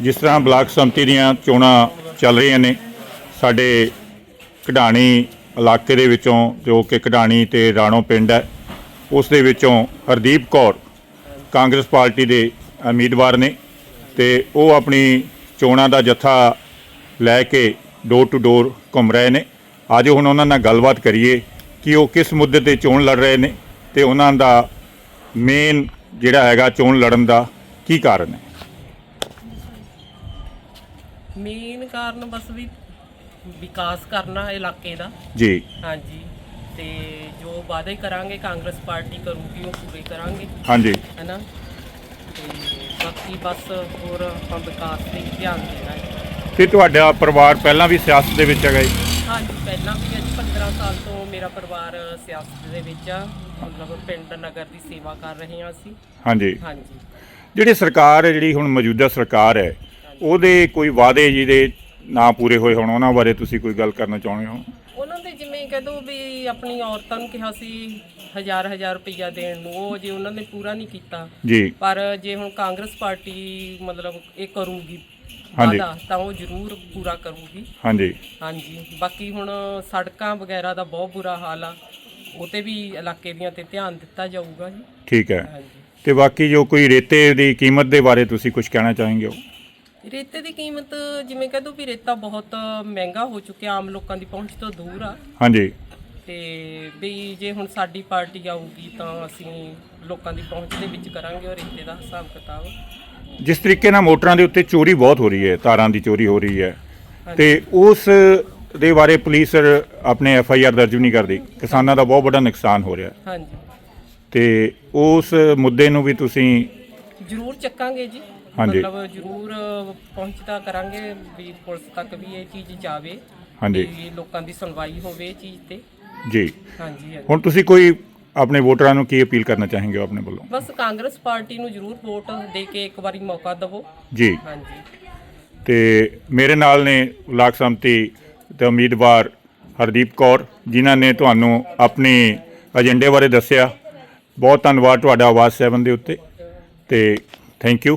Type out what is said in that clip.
ਜਿਸ ਤਰ੍ਹਾਂ ਬਲਾਕ ਸੰਮਤੀ ਦੀਆਂ ਚੋਣਾਂ ਚੱਲ ਰਹੀਆਂ ਨੇ, ਸਾਡੇ ਕਢਾਣੀ ਇਲਾਕੇ ਦੇ ਵਿੱਚੋਂ, ਜੋ ਕਿ ਕਢਾਣੀ ਤੇ ਰਾਣੋ ਪਿੰਡ ਹੈ, ਉਸ ਦੇ ਵਿੱਚੋਂ ਹਰਦੀਪ ਕੌਰ ਕਾਂਗਰਸ ਪਾਰਟੀ ਦੇ ਉਮੀਦਵਾਰ ਨੇ ਤੇ ਉਹ ਆਪਣੀ ਚੋਣਾਂ ਦਾ ਜੱਥਾ ਲੈ ਕੇ ਡੋਰ ਟੂ ਡੋਰ ਘੁੰਮ ਰਹੇ ਨੇ। ਅੱਜ ਹੁਣ ਉਹਨਾਂ ਨਾਲ ਗੱਲਬਾਤ ਕਰੀਏ ਕਿ ਉਹ ਕਿਸ ਮੁੱਦੇ ਤੇ ਚੋਣ ਲੜ ਰਹੇ ਨੇ ਤੇ ਉਹਨਾਂ ਦਾ ਮੇਨ ਜਿਹੜਾ ਹੈਗਾ ਚੋਣ ਲੜਨ ਦਾ ਕੀ ਕਾਰਨ ਹੈ। ਮੇਨ ਕਾਰਨ ਬਸ ਵੀ ਵਿਕਾਸ ਕਰਨਾ ਇਲਾਕੇ ਦਾ। ਜੀ। ਹਾਂਜੀ। ਤੇ ਜੋ ਵਾਅਦੇ ਕਰਾਂਗੇ ਕਾਂਗਰਸ ਪਾਰਟੀ ਕਰੂਗੀ ਉਹ ਪੂਰੇ ਕਰਾਂਗੇ। ਹਾਂਜੀ। ਹੈਨਾ? ਤੇ ਬਾਕੀ ਬਸ ਹੋਰ ਆਪਾਂ ਵਿਕਾਸ ਤੇ ਹੀ ਧਿਆਨ ਦੇਣਾ ਹੈ। ਤੇ ਤੁਹਾਡਾ ਪਰਿਵਾਰ ਪਹਿਲਾਂ ਵੀ ਸਿਆਸਤ ਦੇ ਵਿੱਚ ਹੈਗਾ ਜੀ? ਹਾਂਜੀ ਪਹਿਲਾਂ ਵੀ ਅੱਜ 15 ਸਾਲ ਤੋਂ ਮੇਰਾ ਪਰਿਵਾਰ ਸਿਆਸਤ ਦੇ ਵਿੱਚ ਆ। ਮਤਲਬ ਪਿੰਡ ਨਗਰ ਦੀ ਸੇਵਾ ਕਰ ਰਹੇ ਹਾਂ ਅਸੀਂ। ਹਾਂਜੀ। ਹਾਂਜੀ। ਜਿਹੜੀ ਸਰਕਾਰ ਹੈ ਜਿਹੜੀ ਹੁਣ ਮੌਜੂਦਾ ਸਰਕਾਰ ਹੈ ਉਹਦੇ ਕੋਈ ਵਾਅਦੇ ਜਿਹਦੇ ਨਾ ਪੂਰੇ ਹੋਏ ਹੋਣ ਉਹਨਾਂ ਬਾਰੇ ਤੁਸੀਂ ਕੋਈ ਗੱਲ ਕਰਨਾ ਚਾਹੁੰਦੇ ਹੋ? ਉਹਨਾਂ ਦੇ ਜਿਵੇਂ ਕਹਿ ਦੋ ਵੀ ਆਪਣੀ ਔਰਤਾਂ ਨੂੰ ਕਿਹਾ ਸੀ ਹਜ਼ਾਰ ਹਜ਼ਾਰ ਰੁਪਈਆ ਦੇਣ ਨੂੰ ਉਹ ਜੇ ਉਹਨਾਂ ਨੇ ਪੂਰਾ ਨਹੀਂ ਕੀਤਾ। ਜੀ। ਪਰ ਜੇ ਹੁਣ ਕਾਂਗਰਸ ਪਾਰਟੀ ਮਤਲਬ ਇਹ ਕਰੂਗੀ ਹਾਂਜੀ। ਵਾਅਦਾ ਤਾਂ ਉਹ ਜ਼ਰੂਰ ਪੂਰਾ ਕਰੂਗੀ। ਹਾਂਜੀ। ਹਾਂਜੀ। ਬਾਕੀ ਹੁਣ ਸੜਕਾਂ ਵਗੈਰਾ ਦਾ ਬਹੁਤ ਬੁਰਾ ਹਾਲ ਆ ਉਹ ਤੇ ਵੀ ਇਲਾਕੇ ਦੀਆਂ ਤੇ ਧਿਆਨ ਦਿੱਤਾ ਜਾਊਗਾ ਜੀ। ਠੀਕ ਹੈ। ਹਾਂਜੀ। ਤੇ ਬਾਕੀ ਜੋ ਕੋਈ ਰੇਤੇ ਦੀ ਕੀਮਤ ਦੇ ਬਾਰੇ ਤੁਸੀਂ ਕੁਝ ਕਹਿਣਾ ਹੋ ਰੇਤੇ ਦੀ ਕੀਮਤ ਜਿਵੇਂ ਕਹਿ ਦੋ ਵੀ ਰੇਤਾ ਬਹੁਤ ਮਹਿੰਗਾ ਹੋ ਚੁੱਕਿਆ ਆਮ ਲੋਕਾਂ ਦੀ ਪਹੁੰਚ ਤੋਂ ਦੂਰ ਆ। ਹਾਂਜੀ। ਤੇ ਵੀ ਜੇ ਹੁਣ ਸਾਡੀ ਪਾਰਟੀ ਆਊਗੀ ਤਾਂ ਅਸੀਂ ਲੋਕਾਂ ਦੀ ਪਹੁੰਚ ਦੇ ਵਿੱਚ ਕਰਾਂਗੇ ਉਹ ਰੇਤੇ ਦਾ ਹਿਸਾਬ ਕਿਤਾਬ। ਜਿਸ ਤਰੀਕੇ ਨਾਲ ਮੋਟਰਾਂ ਦੇ ਉੱਤੇ ਚੋਰੀ ਬਹੁਤ ਹੋ ਰਹੀ ਹੈ ਤਾਰਾਂ ਦੀ ਚੋਰੀ ਹੋ ਰਹੀ ਹੈ ਤੇ ਉਸ ਦੇ ਬਾਰੇ ਪੁਲਿਸ ਆਪਣੇ ਐਫ ਆਈ ਆਰ ਦਰਜ ਵੀ ਨਹੀਂ ਕਰਦੀ। ਕਿਸਾਨਾਂ ਦਾ ਬਹੁਤ ਵੱਡਾ ਨੁਕਸਾਨ ਹੋ ਰਿਹਾ। ਹਾਂਜੀ। ਤੇ ਉਸ ਮੁੱਦੇ ਨੂੰ ਵੀ ਤੁਸੀਂ ਜ਼ਰੂਰ ਚੱਕਾਂਗੇ ਜੀ। ਹਾਂਜੀ। ਮਤਲਬ ਜ਼ਰੂਰ ਪਹੁੰਚਦਾ ਕਰਾਂਗੇ ਵੀ ਪੁਲਿਸ ਤੱਕ ਵੀ ਇਹ ਚੀਜ਼ ਜਾਵੇ ਹਾਂਜੀ। ਵੀ ਲੋਕਾਂ ਦੀ ਸੁਣਵਾਈ ਹੋਵੇ ਇਹ ਚੀਜ਼ ਤੇ। ਜੀ। ਹਾਂਜੀ ਹਾਂਜੀ। ਹੁਣ ਤੁਸੀਂ ਕੋਈ ਆਪਣੇ ਵੋਟਰਾਂ ਨੂੰ ਕੀ ਅਪੀਲ ਕਰਨਾ ਹੋ ਆਪਣੇ ਵੱਲੋਂ? ਬਸ ਕਾਂਗਰਸ ਪਾਰਟੀ ਨੂੰ ਜ਼ਰੂਰ ਵੋਟ ਦੇ ਕੇ ਇੱਕ ਵਾਰੀ ਮੌਕਾ ਦਿਵੋ। ਜੀ। ਹਾਂਜੀ। ਤੇ ਮੇਰੇ ਨਾਲ ਨੇ ਬਲਾਕ ਸੰਮਤੀ ਤੇ ਉਮੀਦਵਾਰ ਹਰਦੀਪ ਕੌਰ ਜਿਨ੍ਹਾਂ ਨੇ ਤੁਹਾਨੂੰ ਆਪਣੀ ਏਜੰਡੇ ਬਾਰੇ ਦੱਸਿਆ। ਬਹੁਤ ਧੰਨਵਾਦ ਤੁਹਾਡਾ ਆਵਾਜ਼ 7 ਦੇ ਉੱਤੇ। ਤੇ ਥੈਂਕ ਯੂ